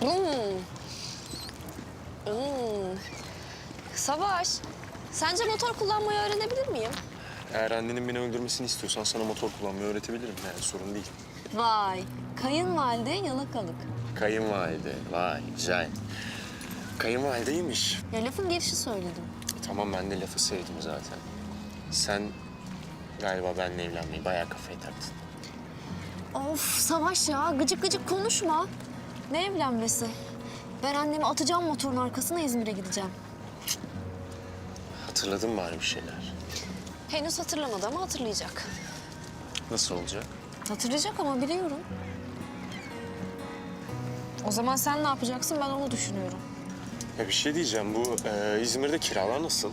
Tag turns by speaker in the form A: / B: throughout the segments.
A: Hmm. Hmm. Savaş, sence motor kullanmayı öğrenebilir miyim?
B: Eğer annenin beni öldürmesini istiyorsan sana motor kullanmayı öğretebilirim. Yani sorun değil.
A: Vay, kayınvalide yalakalık.
B: Kayınvalide. Vay güzel. Kayınvalideymiş.
A: Ya lafın gelişi söyledim.
B: Tamam ben de lafı sevdim zaten. Sen galiba benimle evlenmeyi bayağı kafaya taktın.
A: Of Savaş ya, gıcık gıcık konuşma. Ne evlenmesi? Ben annemi atacağım motorun arkasına İzmir'e gideceğim.
B: Hatırladın mı bari bir şeyler?
A: Henüz hatırlamadı ama hatırlayacak.
B: Nasıl olacak?
A: Hatırlayacak ama biliyorum. O zaman sen ne yapacaksın ben onu düşünüyorum.
B: Ya bir şey diyeceğim. Bu e, İzmir'de kiralar nasıl?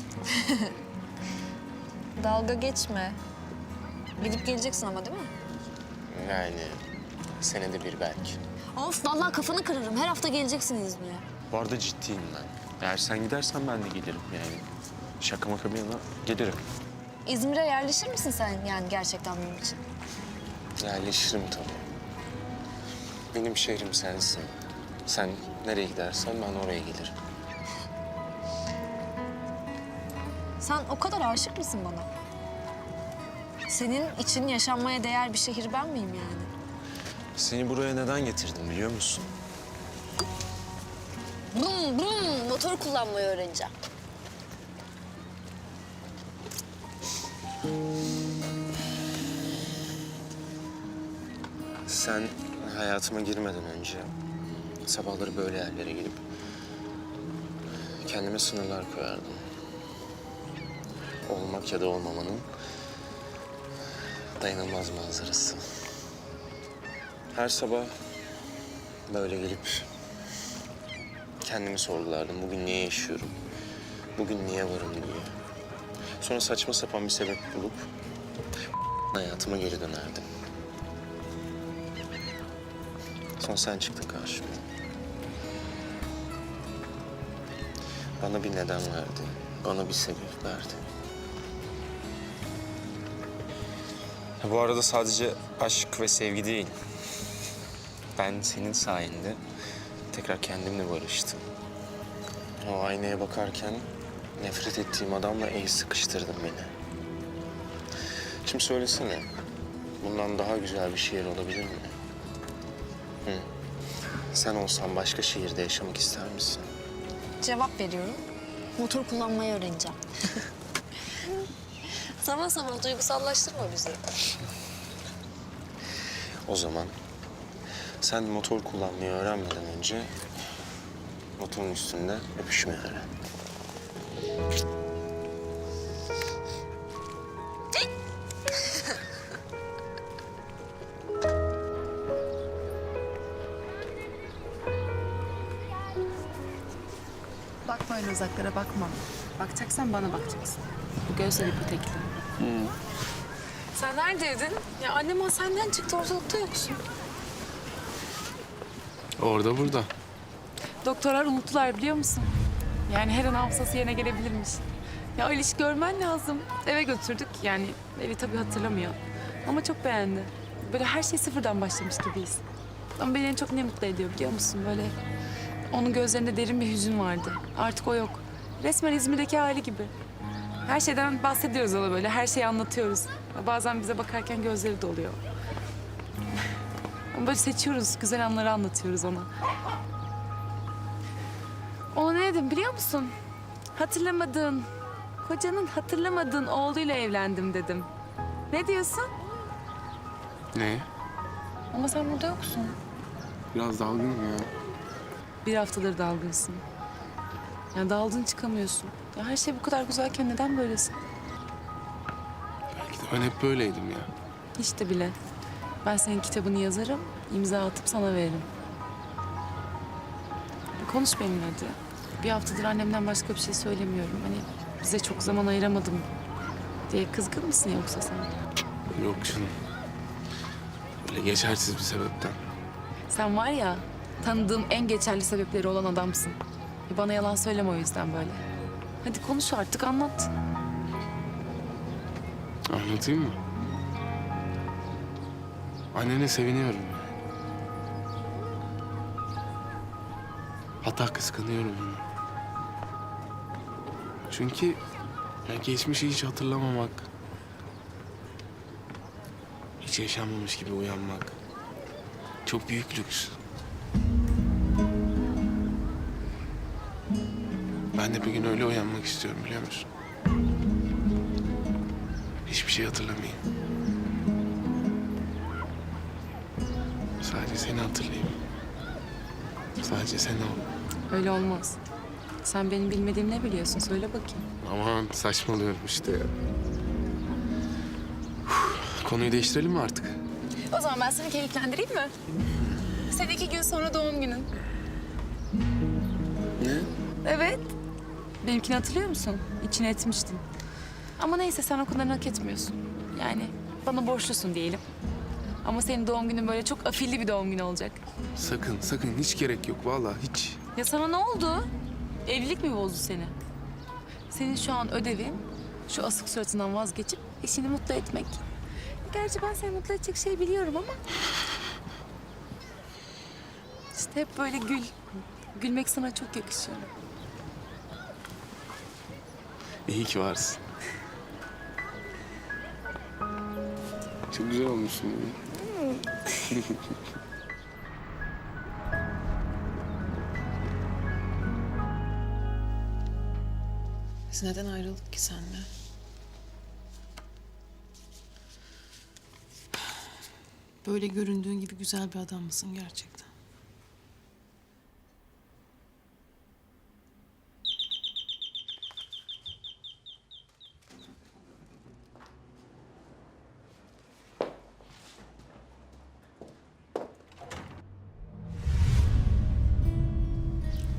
A: Dalga geçme. Gidip geleceksin ama değil mi?
B: Yani senede bir belki.
A: Of vallahi kafanı kırarım. Her hafta geleceksin İzmir'e.
B: Bu arada ciddiyim ben. Eğer sen gidersen ben de gelirim yani. Şaka maka bir yana gelirim.
A: İzmir'e yerleşir misin sen yani gerçekten benim için?
B: Yerleşirim tabii. Benim şehrim sensin. Sen nereye gidersen ben oraya gelirim.
A: Sen o kadar aşık mısın bana? Senin için yaşanmaya değer bir şehir ben miyim yani?
B: Seni buraya neden getirdim biliyor musun?
A: Brum brum motor kullanmayı öğreneceğim.
B: Sen hayatıma girmeden önce sabahları böyle yerlere gelip kendime sınırlar koyardım. Olmak ya da olmamanın dayanılmaz manzarası. Her sabah böyle gelip kendimi sorgulardım. Bugün niye yaşıyorum? Bugün niye varım diye. Sonra saçma sapan bir sebep bulup hayatıma geri dönerdim. Sonra sen çıktın karşıma. Bana bir neden verdi. Bana bir sebep verdi. Bu arada sadece aşk ve sevgi değil. Ben senin sayende tekrar kendimle barıştım. O aynaya bakarken nefret ettiğim adamla el sıkıştırdın beni. Şimdi söylesene. Bundan daha güzel bir şehir olabilir mi? Sen olsan başka şehirde yaşamak ister misin?
A: Cevap veriyorum. Motor kullanmayı öğreneceğim. sabah sabah duygusallaştırma bizi.
B: O zaman sen motor kullanmayı öğrenmeden önce motorun üstünde öpüşmeyi öğren.
C: Bakma öyle uzaklara bakma. Bakacaksan bana bakacaksın. Bu gözler ipotekli. Sen neredeydin? Ya annem o senden çıktı ortalıkta yoksun.
D: Orada burada.
C: Doktorlar unuttular biliyor musun? Yani her an hafızası yerine gelebilirmiş. Ya Aliş görmen lazım. Eve götürdük yani evi tabii hatırlamıyor. Ama çok beğendi. Böyle her şey sıfırdan başlamış gibiyiz. Ama beni en çok ne mutlu ediyor biliyor musun? Böyle onun gözlerinde derin bir hüzün vardı. Artık o yok. Resmen İzmir'deki hali gibi. Her şeyden bahsediyoruz ona böyle. Her şeyi anlatıyoruz. Bazen bize bakarken gözleri doluyor. Ama böyle seçiyoruz. Güzel anları anlatıyoruz ona. Ona ne dedim biliyor musun? Hatırlamadığın, kocanın hatırlamadığın oğluyla evlendim dedim. Ne diyorsun?
D: Ne?
C: Ama sen burada yoksun.
D: Biraz dalgınım ya.
C: Bir haftadır dalgınsın. Yani daldın çıkamıyorsun. Ya her şey bu kadar güzelken neden böylesin?
D: Belki de ben hep böyleydim ya.
C: Hiç de bile. Ben senin kitabını yazarım, imza atıp sana veririm. Konuş benimle hadi. Bir haftadır annemden başka bir şey söylemiyorum. Hani bize çok zaman ayıramadım diye kızgın mısın yoksa sen?
D: Yok canım. Böyle geçersiz bir sebepten.
C: Sen var ya, tanıdığım en geçerli sebepleri olan adamsın. E Bana yalan söyleme o yüzden böyle. Hadi konuş artık, anlat.
D: Anlatayım mı? Annene seviniyorum. Hatta kıskanıyorum onu. Çünkü ya geçmişi hiç hatırlamamak, hiç yaşanmamış gibi uyanmak çok büyük lüks. Ben de bir gün öyle uyanmak istiyorum biliyor musun? Hiçbir şey hatırlamayayım. Hatırlayayım. Sadece sen ol.
C: Öyle olmaz. Sen benim bilmediğim ne biliyorsun? Söyle bakayım.
D: Aman saçmalıyorum işte ya. Uf, Konuyu değiştirelim mi artık?
C: O zaman ben seni keyiflendireyim mi? Senin iki gün sonra doğum günün.
D: Ne?
C: Evet. Benimkini hatırlıyor musun? İçine etmiştin. Ama neyse sen o kadarını hak etmiyorsun. Yani bana borçlusun diyelim. Ama senin doğum günün böyle çok afilli bir doğum günü olacak.
D: Sakın, sakın hiç gerek yok vallahi hiç.
C: Ya sana ne oldu? Evlilik mi bozdu seni? Senin şu an ödevin şu asık suratından vazgeçip eşini mutlu etmek. Gerçi ben seni mutlu edecek şey biliyorum ama... İşte hep böyle gül. Gülmek sana çok yakışıyor.
D: İyi ki varsın. Çok güzel olmuşsun bugün.
E: Biz neden ayrıldık ki senle? Böyle göründüğün gibi güzel bir adam mısın gerçekten?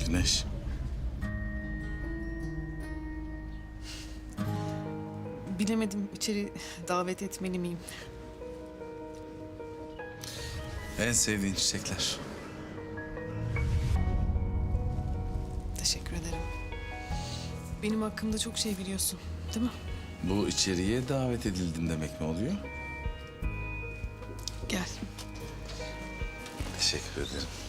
F: Güneş.
E: Bilemedim içeri davet etmeli miyim?
F: En sevdiğin çiçekler.
E: Teşekkür ederim. Benim hakkımda çok şey biliyorsun, değil mi?
F: Bu içeriye davet edildin demek mi oluyor?
E: Gel.
F: Teşekkür ederim.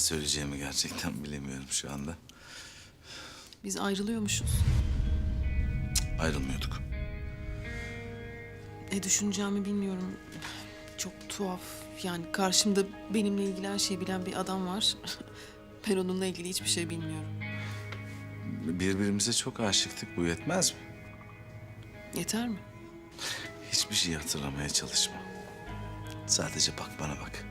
F: Ne söyleyeceğimi gerçekten bilemiyorum şu anda.
E: Biz ayrılıyormuşuz.
F: Ayrılmıyorduk.
E: Ne düşüneceğimi bilmiyorum. Çok tuhaf. Yani karşımda benimle ilgili her şeyi bilen bir adam var. ben onunla ilgili hiçbir şey bilmiyorum.
F: Birbirimize çok aşıktık. Bu yetmez mi?
E: Yeter mi?
F: Hiçbir şey hatırlamaya çalışma. Sadece bak bana bak.